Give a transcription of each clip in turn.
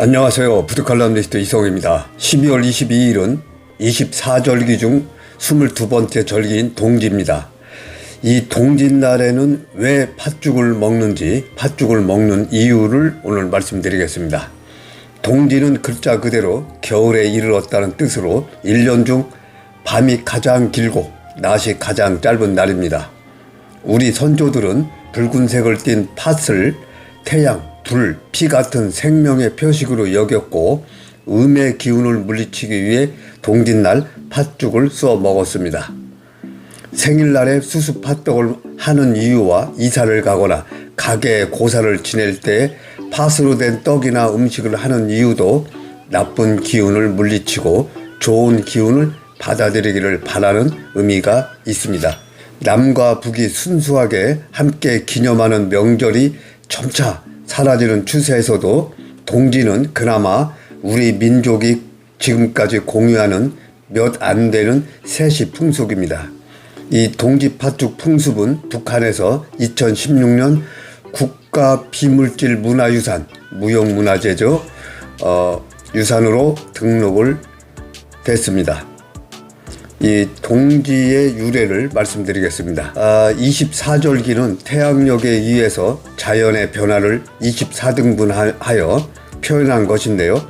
안녕하세요. 부두칼럼니스트 이성입니다. 12월 22일은 24절기 중 22번째 절기인 동지입니다. 이 동짓날에는 왜 팥죽을 먹는지 팥죽을 먹는 이유를 오늘 말씀드리겠습니다. 동지는 글자 그대로 겨울에 이르렀다는 뜻으로 1년 중 밤이 가장 길고 낮이 가장 짧은 날입니다. 우리 선조들은 붉은색을 띤 팥을 태양, 불, 피 같은 생명의 표식으로 여겼고 음의 기운을 물리치기 위해 동짓날 팥죽을 쏘아 먹었습니다. 생일날에 수수 팥떡을 하는 이유와 이사를 가거나 가게에 고사를 지낼 때 팥으로 된 떡이나 음식을 하는 이유도 나쁜 기운을 물리치고 좋은 기운을 받아들이기를 바라는 의미가 있습니다. 남과 북이 순수하게 함께 기념하는 명절이 점차 사라지는 추세에서도 동지는 그나마 우리 민족이 지금까지 공유하는 몇 안 되는 세시 풍속입니다. 이 동지 팥죽 풍습은 북한에서 2016년 국가 비물질 문화유산 무형문화재죠 어, 유산으로 등록을 됐습니다. 이 동지의 유래를 말씀드리겠습니다. 아, 24절기는 태양력에 의해서 자연의 변화를 24등분하여 표현한 것인데요.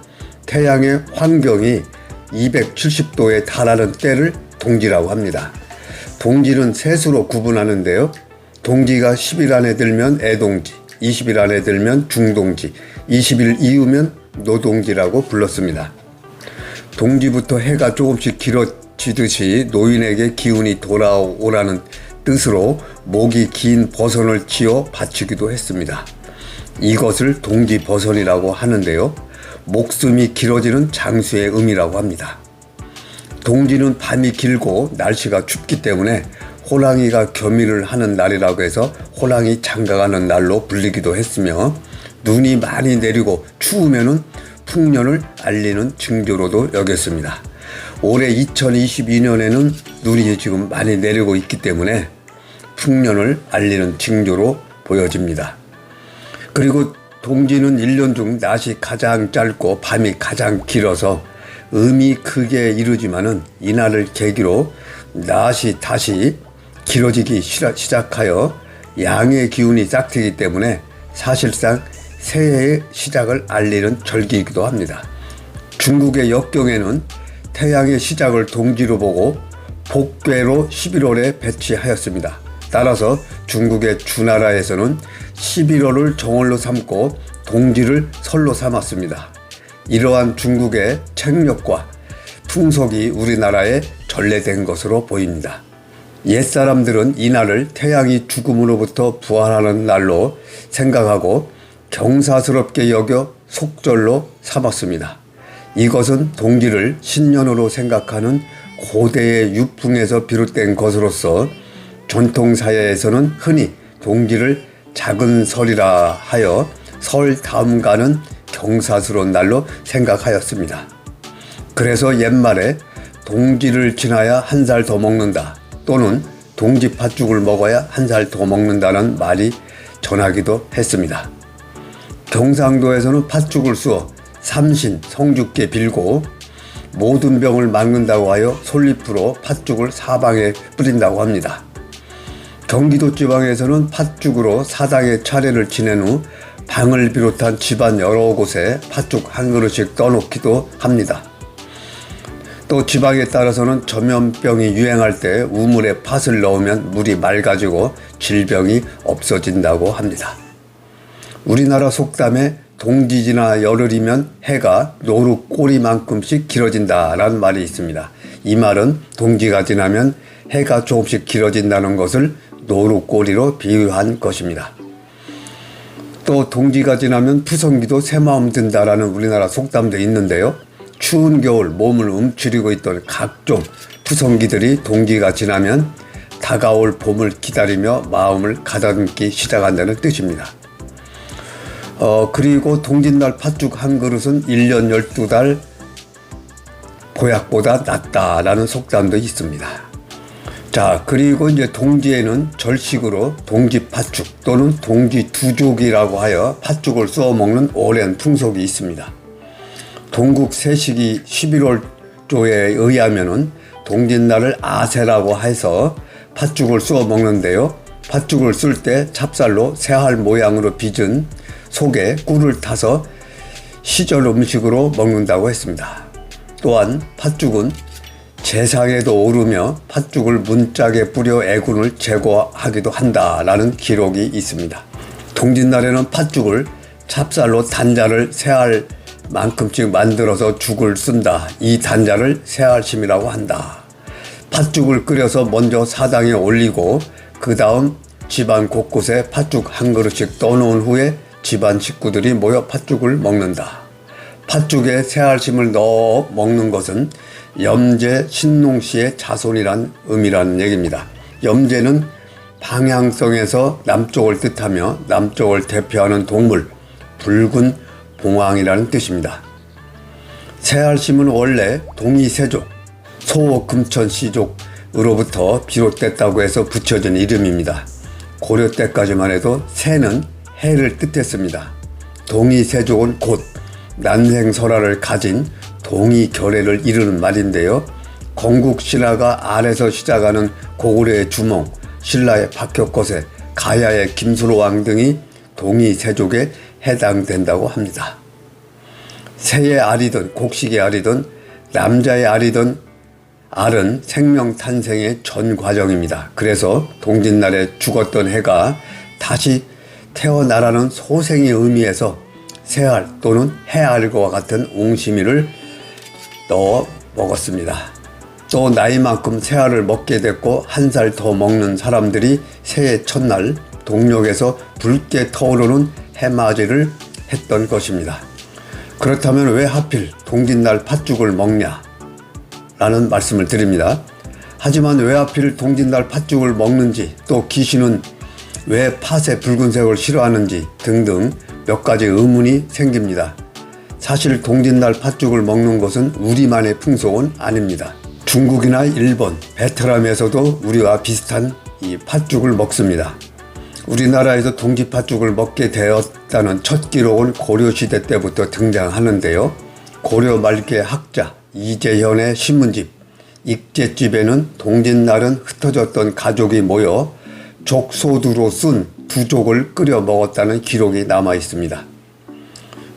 태양의 환경이 270도에 달하는 때를 동지라고 합니다. 동지는 셋으로 구분하는데요. 동지가 10일 안에 들면 애동지, 20일 안에 들면 중동지, 20일 이후면 노동지라고 불렀습니다. 동지부터 해가 조금씩 길어 지듯이 노인에게 기운이 돌아오라는 뜻으로 목이 긴 버선을 지어 바치기도 했습니다. 이것을 동지 버선이라고 하는데요. 목숨이 길어지는 장수의 의미라고 합니다. 동지는 밤이 길고 날씨가 춥기 때문에 호랑이가 겸일을 하는 날이라고 해서 호랑이 장가가는 날로 불리기도 했으며 눈이 많이 내리고 추우면은 풍년을 알리는 징조로도 여겼습니다. 올해 2022년에는 눈이 지금 많이 내리고 있기 때문에 풍년을 알리는 징조로 보여집니다. 그리고 동지는 1년 중 낮이 가장 짧고 밤이 가장 길어서 의미 크게 이루지만은 이날을 계기로 낮이 다시 길어지기 시작하여 양의 기운이 싹트기 때문에 사실상 새해의 시작을 알리는 절기이기도 합니다. 중국의 역경에는 태양의 시작을 동지로 보고 복괴로 11월에 배치하였습니다. 따라서 중국의 주나라에서는 11월을 정월로 삼고 동지를 설로 삼았습니다. 이러한 중국의 책력과 풍속이 우리나라에 전래된 것으로 보입니다. 옛사람들은 이날을 태양이 죽음으로부터 부활하는 날로 생각하고 경사스럽게 여겨 속절로 삼았습니다. 이것은 동지를 신년으로 생각하는 고대의 유풍에서 비롯된 것으로서 전통사회에서는 흔히 동지를 작은 설이라 하여 설 다음가는 경사스러운 날로 생각하였습니다. 그래서 옛말에 동지를 지나야 한 살 더 먹는다 또는 동지 팥죽을 먹어야 한 살 더 먹는다는 말이 전하기도 했습니다. 경상도에서는 팥죽을 쑤어 삼신, 성죽게 빌고 모든 병을 막는다고 하여 솔잎으로 팥죽을 사방에 뿌린다고 합니다. 경기도 지방에서는 팥죽으로 사당의 차례를 지낸 후 방을 비롯한 집안 여러 곳에 팥죽 한 그릇씩 떠놓기도 합니다. 또 지방에 따라서는 전염병이 유행할 때 우물에 팥을 넣으면 물이 맑아지고 질병이 없어진다고 합니다. 우리나라 속담에 동지지나 열흘이면 해가 노루 꼬리만큼씩 길어진다라는 말이 있습니다. 이 말은 동지가 지나면 해가 조금씩 길어진다는 것을 노루 꼬리로 비유한 것입니다. 또 동지가 지나면 푸성기도 새 마음 든다라는 우리나라 속담도 있는데요. 추운 겨울 몸을 움츠리고 있던 각종 푸성기들이 동기가 지나면 다가올 봄을 기다리며 마음을 가다듬기 시작한다는 뜻입니다. 어, 그리고 동짓날 팥죽 한 그릇은 1년 12달 보약보다 낫다라는 속담도 있습니다. 자, 그리고 이제 동지에는 절식으로 동지 팥죽 또는 동지 두족이라고 하여 팥죽을 쏘아 먹는 오랜 풍속이 있습니다. 동국 세식이 11월 조에 의하면은 동짓날을 아세라고 해서 팥죽을 쑤어 먹는데요. 팥죽을 쓸 때 찹쌀로 새알 모양으로 빚은 속에 꿀을 타서 시절 음식으로 먹는다고 했습니다. 또한 팥죽은 재상에도 오르며 팥죽을 문짝에 뿌려 애군을 제거하기도 한다라는 기록이 있습니다. 동짓날에는 팥죽을 찹쌀로 단자를 세알 만큼씩 만들어서 죽을 쓴다. 이 단자를 세알심이라고 한다. 팥죽을 끓여서 먼저 사당에 올리고 그 다음 집안 곳곳에 팥죽 한 그릇씩 떠놓은 후에 집안 식구들이 모여 팥죽을 먹는다. 팥죽에 새알심을 넣어 먹는 것은 염제 신농씨의 자손이란 의미라는 얘기입니다. 염제는 방향성에서 남쪽을 뜻하며 남쪽을 대표하는 동물 붉은 봉황이라는 뜻입니다. 새알심은 원래 동이세족 소금천 씨족으로부터 비롯됐다고 해서 붙여진 이름입니다. 고려 때까지만 해도 새는 해를 뜻했습니다. 동이세족은 곧 난생설화를 가진 동이결례를 이루는 말인데요. 건국 신라가 아래서 시작하는 고구려의 주몽, 신라의 박혁거세, 가야의 김수로왕 등이 동이세족에 해당된다고 합니다. 새의 알이든 곡식의 알이든 남자의 알이든 알은 생명 탄생의 전 과정입니다. 그래서 동짓날에 죽었던 해가 다시 태어나라는 소생의 의미에서 새알 또는 해알과 같은 옹심이를 넣어 먹었습니다. 또 나이만큼 새알을 먹게 됐고 한 살 더 먹는 사람들이 새해 첫날 동력에서 붉게 터오르는 해맞이를 했던 것입니다. 그렇다면 왜 하필 동짓날 팥죽을 먹냐? 라는 말씀을 드립니다. 하지만 왜 하필 동짓날 팥죽을 먹는지 또 귀신은 왜 팥의 붉은색을 싫어하는지 등등 몇 가지 의문이 생깁니다. 사실 동짓날 팥죽을 먹는 것은 우리만의 풍속은 아닙니다. 중국이나 일본, 베트남에서도 우리와 비슷한 이 팥죽을 먹습니다. 우리나라에서 동지 팥죽을 먹게 되었다는 첫 기록은 고려시대 때부터 등장하는데요. 고려 말기의 학자 이재현의 신문집 익제집에는 동짓날은 흩어졌던 가족이 모여 족소두로 쓴 두족을 끓여 먹었다는 기록이 남아 있습니다.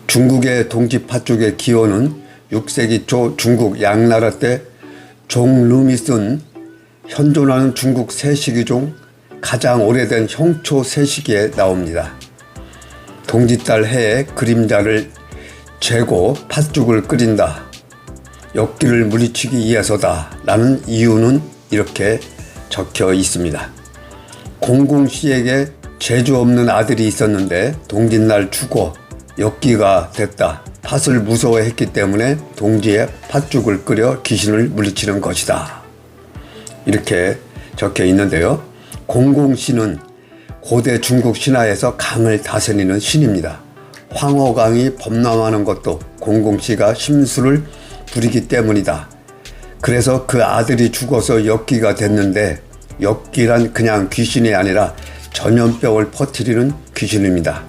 중국의 동지 팥죽의 기원은 6세기 초 중국 양나라 때 종룸이 쓴 현존하는 중국 세시기 중 가장 오래된 형초 세시기에 나옵니다. 동짓달 해에 그림자를 재고 팥죽을 끓인다. 역기를 물리치기 위해서다. 라는 이유는 이렇게 적혀 있습니다. 공공 씨에게 재주 없는 아들이 있었는데 동짓날 죽어 역기가 됐다. 팥을 무서워했기 때문에 동지에 팥죽을 끓여 귀신을 물리치는 것이다. 이렇게 적혀 있는데요. 공공 씨는 고대 중국 신화에서 강을 다스리는 신입니다. 황허강이 범람하는 것도 공공 씨가 심수를 부리기 때문이다. 그래서 그 아들이 죽어서 역기가 됐는데 역기란 그냥 귀신이 아니라 전염병을 퍼뜨리는 귀신입니다.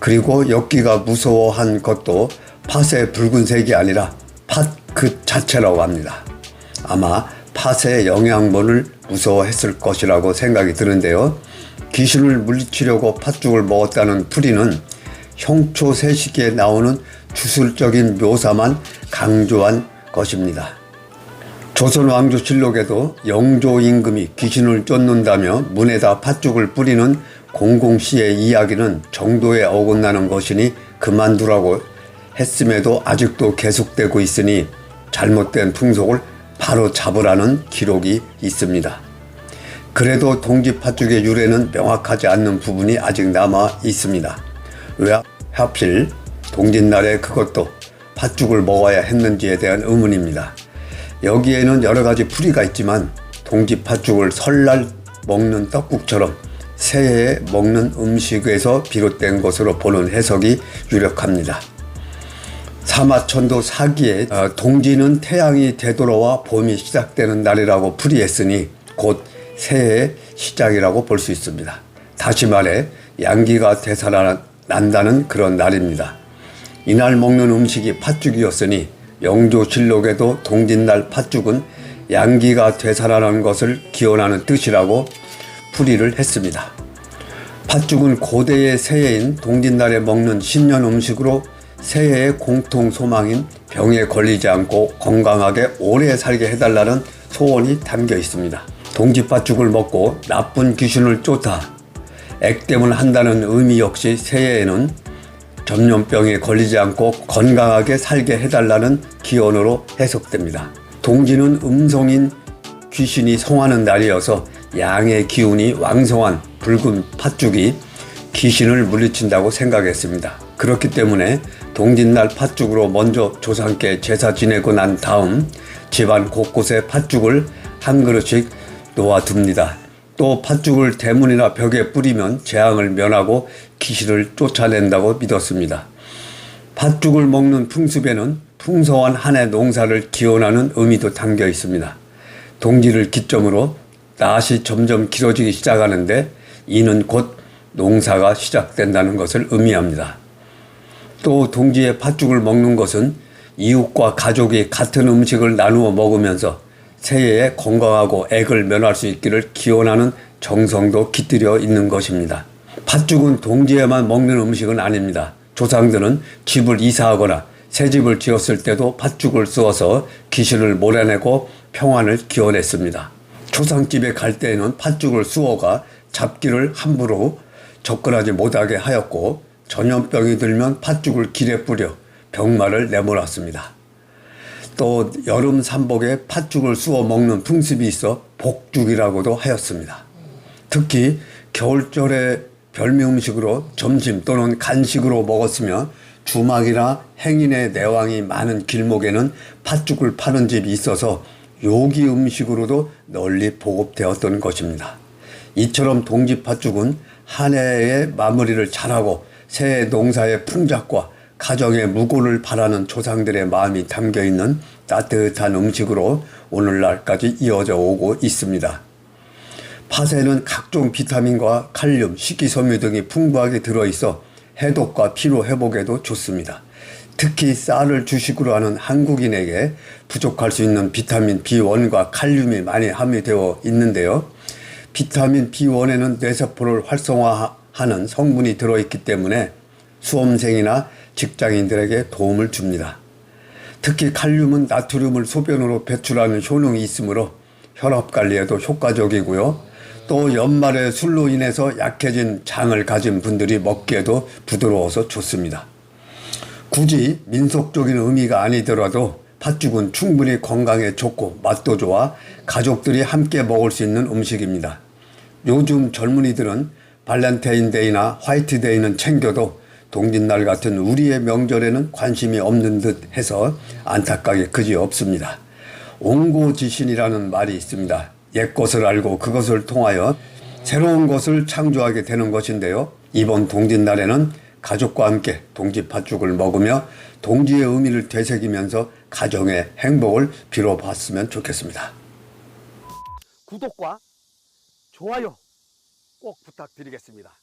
그리고 역기가 무서워한 것도 팥의 붉은색이 아니라 팥 그 자체라고 합니다. 아마 팥의 영양분을 무서워했을 것이라고 생각이 드는데요. 귀신을 물리치려고 팥죽을 먹었다는 풀이는 형초 세시기에 나오는 주술적인 묘사만 강조한 것입니다. 조선 왕조실록에도 영조 임금이 귀신을 쫓는다며 문에다 팥죽을 뿌리는 공공시의 이야기는 정도에 어긋나는 것이니 그만두라고 했음에도 아직도 계속되고 있으니 잘못된 풍속을 바로 잡으라는 기록이 있습니다. 그래도 동지 팥죽의 유래는 명확하지 않는 부분이 아직 남아 있습니다. 왜 하필 동짓날에 그것도 팥죽을 먹어야 했는지에 대한 의문입니다. 여기에는 여러 가지 풀이가 있지만 동지 팥죽을 설날 먹는 떡국처럼 새해에 먹는 음식에서 비롯된 것으로 보는 해석이 유력합니다. 사마천도 사기에 어, 동지는 태양이 되돌아와 봄이 시작되는 날이라고 풀이했으니 곧 새해의 시작이라고 볼 수 있습니다. 다시 말해 양기가 되살아난다는 그런 날입니다. 이날 먹는 음식이 팥죽이었으니 영조실록에도 동짓날 팥죽은 양기가 되살아나는 것을 기원하는 뜻이라고 풀이를 했습니다. 팥죽은 고대의 새해인 동짓날에 먹는 신년 음식으로 새해의 공통 소망인 병에 걸리지 않고 건강하게 오래 살게 해달라는 소원이 담겨 있습니다. 동지팥죽을 먹고 나쁜 귀신을 쫓아 액땜을 한다는 의미 역시 새해에는 전염병에 걸리지 않고 건강하게 살게 해달라는 기원으로 해석됩니다. 동지는 음성인 귀신이 성하는 날이어서 양의 기운이 왕성한 붉은 팥죽이 귀신을 물리친다고 생각했습니다. 그렇기 때문에 동짓날 팥죽으로 먼저 조상께 제사 지내고 난 다음 집안 곳곳에 팥죽을 한 그릇씩 놓아둡니다. 또 팥죽을 대문이나 벽에 뿌리면 재앙을 면하고 귀신을 쫓아낸다고 믿었습니다. 팥죽을 먹는 풍습에는 풍성한 한 해 농사를 기원하는 의미도 담겨 있습니다. 동지를 기점으로 낮이 점점 길어지기 시작하는데 이는 곧 농사가 시작된다는 것을 의미합니다. 또 동지의 팥죽을 먹는 것은 이웃과 가족이 같은 음식을 나누어 먹으면서 새해에 건강하고 액을 면할 수 있기를 기원하는 정성도 깃들여 있는 것입니다. 팥죽은 동지에만 먹는 음식은 아닙니다. 조상들은 집을 이사하거나 새 집을 지었을 때도 팥죽을 쓰어서 귀신을 몰아내고 평안을 기원했습니다. 조상집에 갈 때에는 팥죽을 쑤어가 잡기를 함부로 접근하지 못하게 하였고 전염병이 들면 팥죽을 길에 뿌려 병마를 내몰았습니다. 또 여름 삼복에 팥죽을 쑤어 먹는 풍습이 있어 복죽이라고도 하였습니다. 특히 겨울철에 별미 음식으로 점심 또는 간식으로 먹었으며 주막이나 행인의 내왕이 많은 길목에는 팥죽을 파는 집이 있어서 요기 음식으로도 널리 보급되었던 것입니다. 이처럼 동지 팥죽은 한 해의 마무리를 잘하고 새해 농사의 풍작과 가정의 무고를 바라는 조상들의 마음이 담겨 있는 따뜻한 음식으로 오늘날까지 이어져 오고 있습니다. 팥에는 각종 비타민과 칼륨, 식이섬유 등이 풍부하게 들어있어 해독과 피로 회복에도 좋습니다. 특히 쌀을 주식으로 하는 한국인에게 부족할 수 있는 비타민 B1과 칼륨이 많이 함유되어 있는데요. 비타민 B1에는 뇌세포를 활성화하는 성분이 들어있기 때문에 수험생이나 직장인들에게 도움을 줍니다. 특히 칼륨은 나트륨을 소변으로 배출하는 효능이 있으므로 혈압 관리에도 효과적이고요. 또 연말에 술로 인해서 약해진 장을 가진 분들이 먹기에도 부드러워서 좋습니다. 굳이 민속적인 의미가 아니더라도 팥죽은 충분히 건강에 좋고 맛도 좋아 가족들이 함께 먹을 수 있는 음식입니다. 요즘 젊은이들은 발렌타인데이나 화이트데이는 챙겨도 동짓날 같은 우리의 명절에는 관심이 없는 듯 해서 안타깝게 그지 없습니다. 옹고지신이라는 말이 있습니다. 옛 것을 알고 그것을 통하여 새로운 것을 창조하게 되는 것인데요. 이번 동짓날에는 가족과 함께 동지팥죽을 먹으며 동지의 의미를 되새기면서 가정의 행복을 빌어봤으면 좋겠습니다. 구독과 좋아요 꼭 부탁드리겠습니다.